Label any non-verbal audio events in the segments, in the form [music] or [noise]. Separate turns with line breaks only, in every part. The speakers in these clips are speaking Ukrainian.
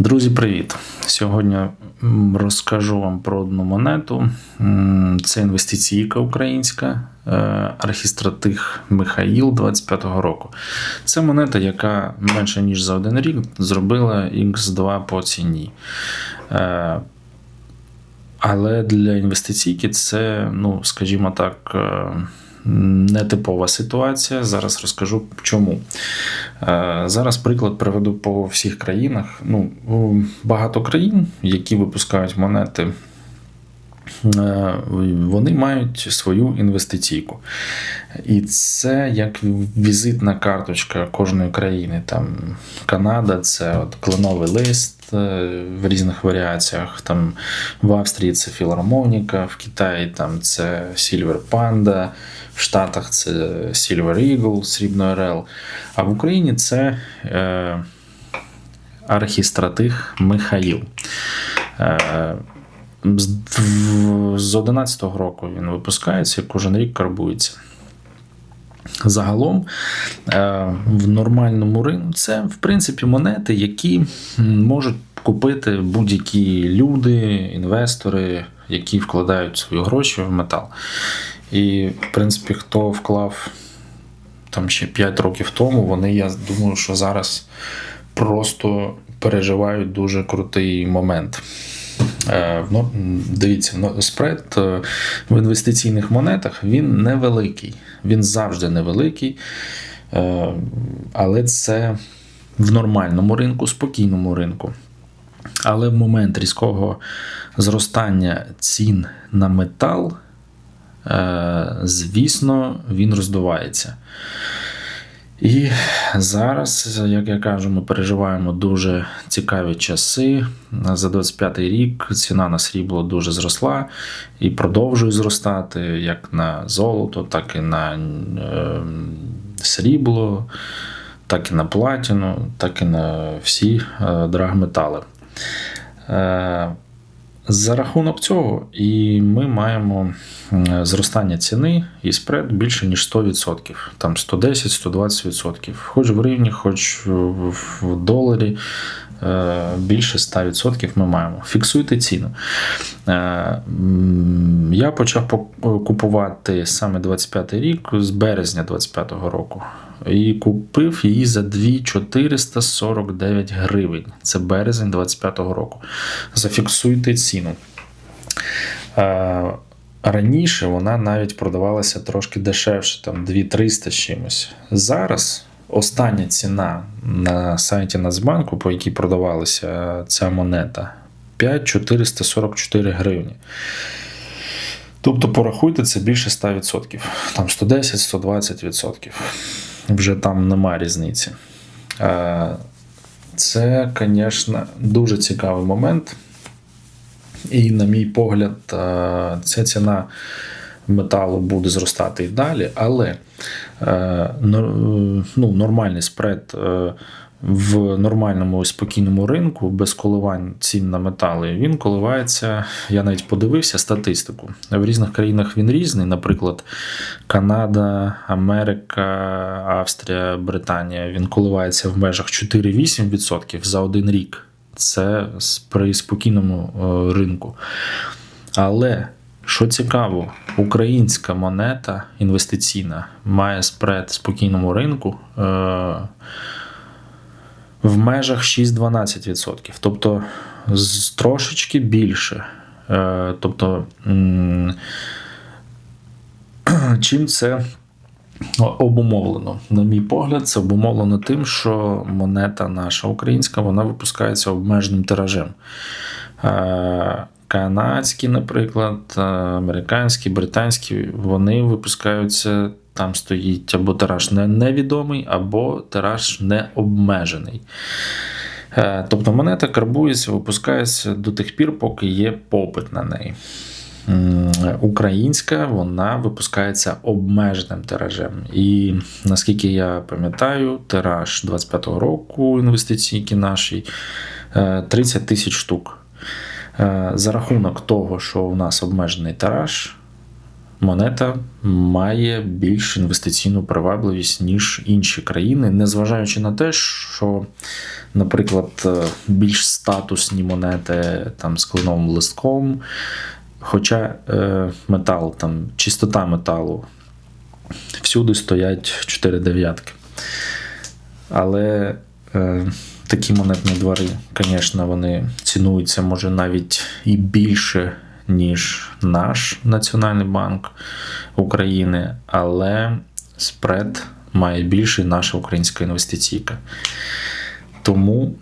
Друзі, привіт! Сьогодні розкажу вам про одну монету. Це інвестиційка українська е, архістратих Михаїл 25-го року. Це монета, яка менше ніж за один рік зробила X2 по ціні. Е, але для інвестиційки це, ну, скажімо так, е, нетипова ситуація. Зараз розкажу чому. Е, зараз приклад приведу по всіх країнах. Ну, Багато країн, які випускають монети. Е, вони мають свою інвестиційку. І це як візитна карточка кожної країни. Там Канада це от кленовий лист е, в різних варіаціях. Там В Австрії це філармоніка, в Китаї там це Silver Panda, в Штатах це Silver Eagle, Срібно РЛ. А в Україні це е, архістратих Михаїл. Е, з 11-го року він випускається і кожен рік карбується. Загалом е, в нормальному ринку це, в принципі, монети, які можуть купити будь-які люди, інвестори, які вкладають свої гроші в метал. І, в принципі, хто вклав там ще 5 років тому, вони, я думаю, що зараз просто переживають дуже крутий момент. Е, ну, Дивіться, ну, спред е, в інвестиційних монетах він невеликий. Він завжди невеликий, е, але це в нормальному ринку, спокійному ринку. Але в момент різкого зростання цін на метал, звісно, він роздувається. І зараз, як я кажу, ми переживаємо дуже цікаві часи. За 25-й рік ціна на срібло дуже зросла і продовжує зростати як на золото, так і на е, срібло, так і на платіну, так і на всі е, драгметали. За рахунок цього, і ми маємо зростання ціни і спред більше ніж 100%, там 110-120%. Хоч в гривні, хоч в доларі. Е, більше 100% ми маємо. Фіксуйте ціну. Е, я почав купувати саме 25 рік з березня 25 року. І купив її за 2449 гривень. Це березень 25-го року. Зафіксуйте ціну. Раніше вона навіть продавалася трошки дешевше, там 2300 з чимось. Зараз остання ціна на сайті Нацбанку, по якій продавалася ця монета, 5444 гривні. Тобто, порахуйте, це більше 100%, там 110-120%. Вже там нема різниці. Це, звісно, дуже цікавий момент. І, на мій погляд, ця ціна металу буде зростати і далі, але е, ну, нормальний спред е, в нормальному спокійному ринку без коливань цін на метали він коливається. Я навіть подивився статистику. В різних країнах він різний, наприклад, Канада, Америка, Австрія, Британія. Він коливається в межах 4-8% за один рік. Це при спокійному е, ринку. Але що цікаво, українська монета інвестиційна має спред спокійному ринку е, в межах 6-12%. Тобто трошечки більше. Е, тобто, [clears throat] чим це обумовлено? На мій погляд, це обумовлено тим, що монета наша українська вона випускається обмеженим тиражем. Е, канадські, наприклад, е, американські, британські, вони випускаються. Там стоїть або тираж невідомий, або тираж не обмежений. Е, тобто монета карбується, випускається до тих пір, поки є попит на неї. Українська вона випускається обмеженим тиражем. І наскільки я пам'ятаю, тираж 25-го року інвестиційки нашій 30 е, тисяч штук. Е, за рахунок того, що у нас обмежений тираж, монета має більш інвестиційну привабливість, ніж інші країни, незважаючи на те, що, наприклад, е, більш статусні монети там, з кленовим листком, хоча е, метал, там, чистота металу, всюди стоять 4 дев'ятки. Але е, такі монетні двори, звісно, вони цінуються, може, навіть і більше, ніж наш Національний банк України, але спред має більший наша українська інвестиційка. Тому,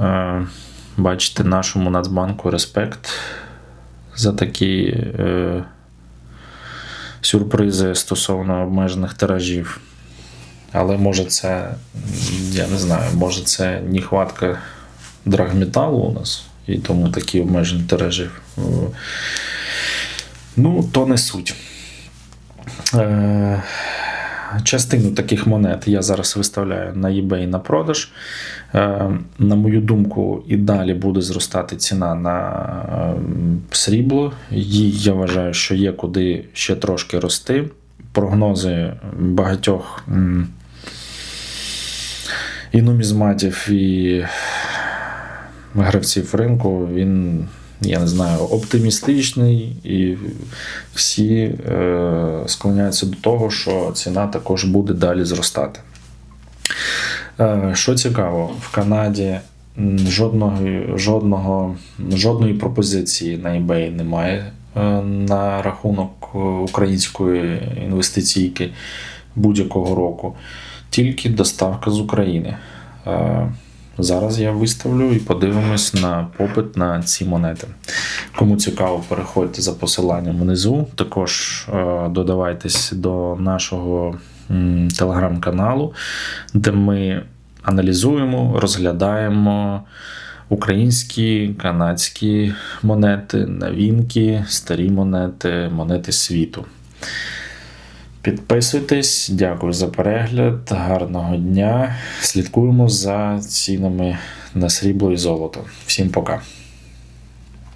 е, бачите, нашому Нацбанку респект за такі е, сюрпризи стосовно обмежених тиражів. Але може це, я не знаю, може це нехватка драгметалу у нас, і тому такі обмежені тиражі. Ну, то не суть. Е, Частину таких монет я зараз виставляю на eBay на продаж. Е, На мою думку, і далі буде зростати ціна на е, срібло. Їй я вважаю, що є куди ще трошки рости. Прогнози багатьох і нумізматів, і гравців ринку, він, я не знаю, оптимістичний, і всі е, склоняються до того, що ціна також буде далі зростати. Е, що цікаво, в Канаді жодного, жодного, жодної пропозиції на eBay немає е, на рахунок української інвестиційки будь-якого року, тільки доставка з України. Зараз я виставлю і подивимось на попит на ці монети. Кому цікаво, переходьте за посиланням внизу. Також е, додавайтесь до нашого телеграм-каналу, де ми аналізуємо, розглядаємо українські, канадські монети, новинки, старі монети, монети світу. Підписуйтесь, дякую за перегляд, гарного дня. Слідкуємо за цінами на срібло і золото. Всім пока.